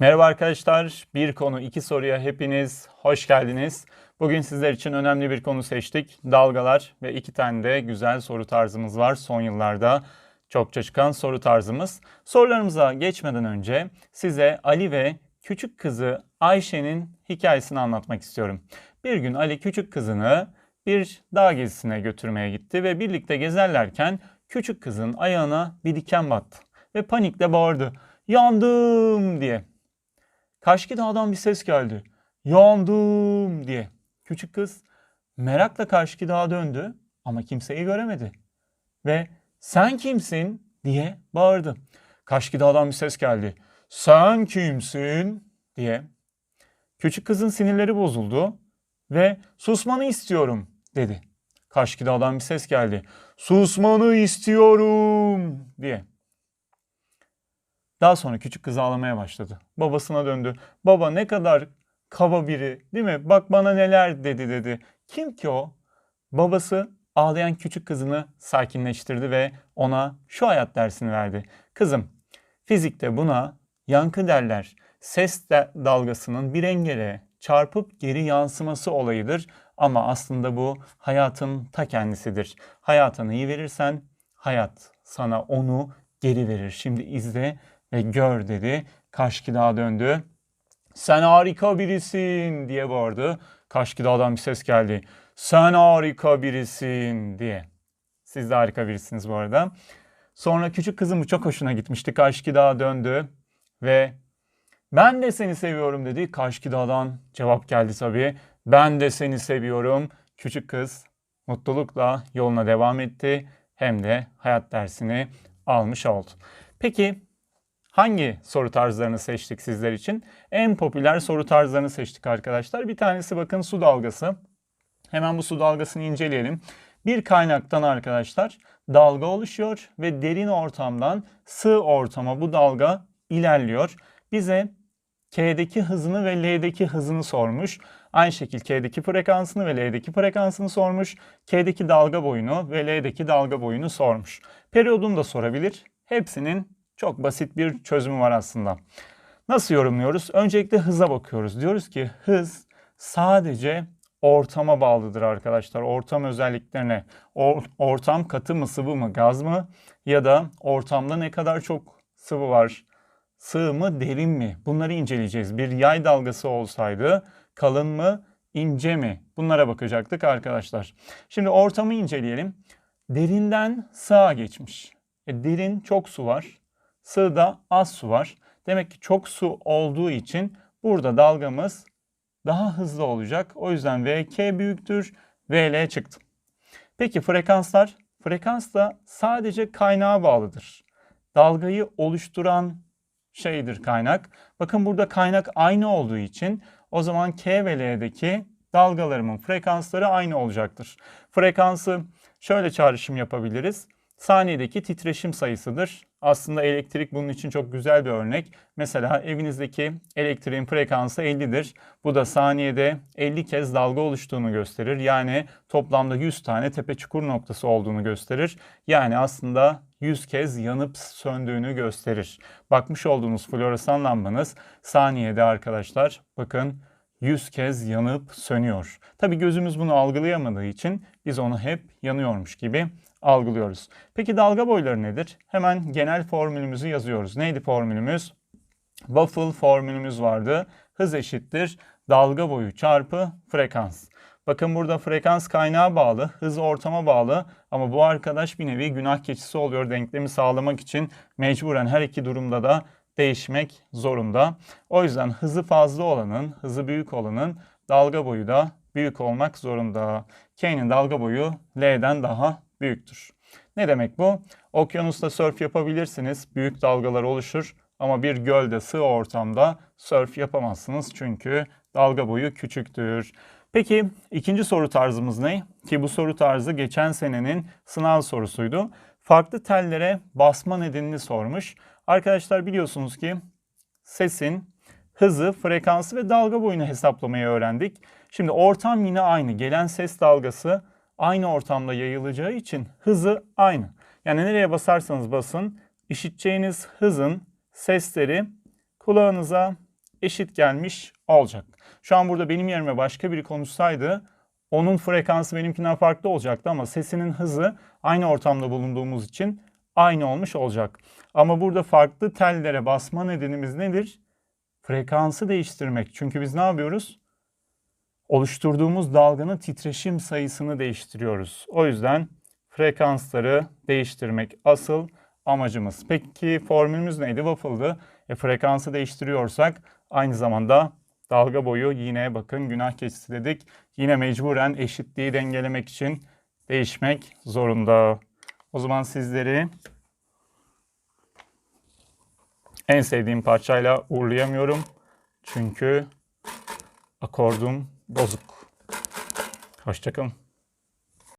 Merhaba arkadaşlar. Bir konu iki soruya hepiniz hoş geldiniz. Bugün sizler için önemli bir konu seçtik. Dalgalar ve iki tane de güzel soru tarzımız var. Son yıllarda çokça çıkan soru tarzımız. Sorularımıza geçmeden önce size Ali ve küçük kızı Ayşe'nin hikayesini anlatmak istiyorum. Bir gün Ali küçük kızını bir dağ gezisine götürmeye gitti ve birlikte gezerlerken küçük kızın ayağına bir diken battı ve panikle bağırdı. Yandım diye. Kaşki Dağ'dan bir ses geldi. Yandım diye. Küçük kız merakla Kaşki Dağ'a döndü ama kimseyi göremedi. Ve sen kimsin diye bağırdı. Kaşki Dağ'dan bir ses geldi. Sen kimsin diye. Küçük kızın sinirleri bozuldu ve susmanı istiyorum dedi. Kaşki Dağ'dan bir ses geldi. Susmanı istiyorum diye. Daha sonra küçük kız ağlamaya başladı. Babasına döndü. Baba ne kadar kaba biri değil mi? Bak bana neler dedi dedi. Kim ki o? Babası ağlayan küçük kızını sakinleştirdi ve ona şu hayat dersini verdi. Kızım fizikte buna yankı derler. Ses de dalgasının bir engele çarpıp geri yansıması olayıdır. Ama aslında bu hayatın ta kendisidir. Hayatını iyi verirsen hayat sana onu geri verir. Şimdi izle ve gör dedi. Kaşki Dağı döndü. Sen harika birisin diye bağırdı. Kaşki Dağ'dan bir ses geldi. Sen harika birisin diye. Siz de harika birisiniz bu arada. Sonra küçük kızım bu çok hoşuna gitmişti. Kaşki Dağı döndü ve ben de seni seviyorum dedi. Kaşki Dağ'dan cevap geldi tabii. Ben de seni seviyorum. Küçük kız mutlulukla yoluna devam etti. Hem de hayat dersini almış oldu. Peki hangi soru tarzlarını seçtik sizler için? En popüler soru tarzlarını seçtik arkadaşlar. Bir tanesi bakın su dalgası. Hemen bu su dalgasını inceleyelim. Bir kaynaktan arkadaşlar dalga oluşuyor ve derin ortamdan sığ ortama bu dalga ilerliyor. Bize K'deki hızını ve L'deki hızını sormuş. Aynı şekilde K'deki frekansını ve L'deki frekansını sormuş. K'deki dalga boyunu ve L'deki dalga boyunu sormuş. Periyodunu da sorabilir. Hepsinin çok basit bir çözümü var aslında. Nasıl yorumluyoruz? Öncelikle hıza bakıyoruz. Diyoruz ki hız sadece ortama bağlıdır arkadaşlar. Ortam özelliklerine. Or- ortam katı mı, sıvı mı, gaz mı? Ya da ortamda ne kadar çok sıvı var? Sığ mı, derin mi? Bunları inceleyeceğiz. Bir yay dalgası olsaydı kalın mı, ince mi? Bunlara bakacaktık arkadaşlar. Şimdi ortamı inceleyelim. Derinden sığa geçmiş. E, derin çok su var. Sığda az su var. Demek ki çok su olduğu için burada dalgamız daha hızlı olacak. O yüzden VK büyüktür. VL çıktı. Peki frekanslar? Frekans da sadece kaynağa bağlıdır. Dalgayı oluşturan şeydir kaynak. Bakın burada kaynak aynı olduğu için o zaman K ve L'deki dalgalarımın frekansları aynı olacaktır. Frekansı şöyle çağrışım yapabiliriz. Saniyedeki titreşim sayısıdır. Aslında elektrik bunun için çok güzel bir örnek. Mesela evinizdeki elektriğin frekansı 50'dir. Bu da saniyede 50 kez dalga oluştuğunu gösterir. Yani toplamda 100 tane tepe çukur noktası olduğunu gösterir. Yani aslında 100 kez yanıp söndüğünü gösterir. Bakmış olduğunuz floresan lambanız saniyede arkadaşlar bakın 100 kez yanıp sönüyor. Tabi gözümüz bunu algılayamadığı için biz onu hep yanıyormuş gibi algılıyoruz. Peki dalga boyları nedir? Hemen genel formülümüzü yazıyoruz. Neydi formülümüz? Waffle formülümüz vardı. Hız eşittir dalga boyu çarpı frekans. Bakın burada frekans kaynağa bağlı, hız ortama bağlı ama bu arkadaş bir nevi günah keçisi oluyor denklemi sağlamak için mecburen her iki durumda da değişmek zorunda. O yüzden hızı fazla olanın, hızı büyük olanın dalga boyu da büyük olmak zorunda. K'nin dalga boyu L'den daha büyüktür. Ne demek bu? Okyanusta sörf yapabilirsiniz. Büyük dalgalar oluşur ama bir gölde sığ ortamda sörf yapamazsınız çünkü dalga boyu küçüktür. Peki ikinci soru tarzımız ne? Ki bu soru tarzı geçen senenin sınav sorusuydu. Farklı tellere basma nedenini sormuş. Arkadaşlar biliyorsunuz ki sesin hızı, frekansı ve dalga boyunu hesaplamayı öğrendik. Şimdi ortam yine aynı. Gelen ses dalgası aynı ortamda yayılacağı için hızı aynı. Yani nereye basarsanız basın işiteceğiniz hızın sesleri kulağınıza eşit gelmiş olacak. Şu an burada benim yerime başka biri konuşsaydı onun frekansı benimkinden farklı olacaktı ama sesinin hızı aynı ortamda bulunduğumuz için aynı olmuş olacak. Ama burada farklı tellere basma nedenimiz nedir? Frekansı değiştirmek. Çünkü biz ne yapıyoruz? Oluşturduğumuz dalganın titreşim sayısını değiştiriyoruz. O yüzden frekansları değiştirmek asıl amacımız. Peki formülümüz neydi? Waffle'dı. E, frekansı değiştiriyorsak aynı zamanda dalga boyu yine bakın günah keçisi dedik. Yine mecburen eşitliği dengelemek için değişmek zorunda. O zaman sizleri en sevdiğim parçayla uğurlayamıyorum. Çünkü akordum bozuk. Hoşçakalın.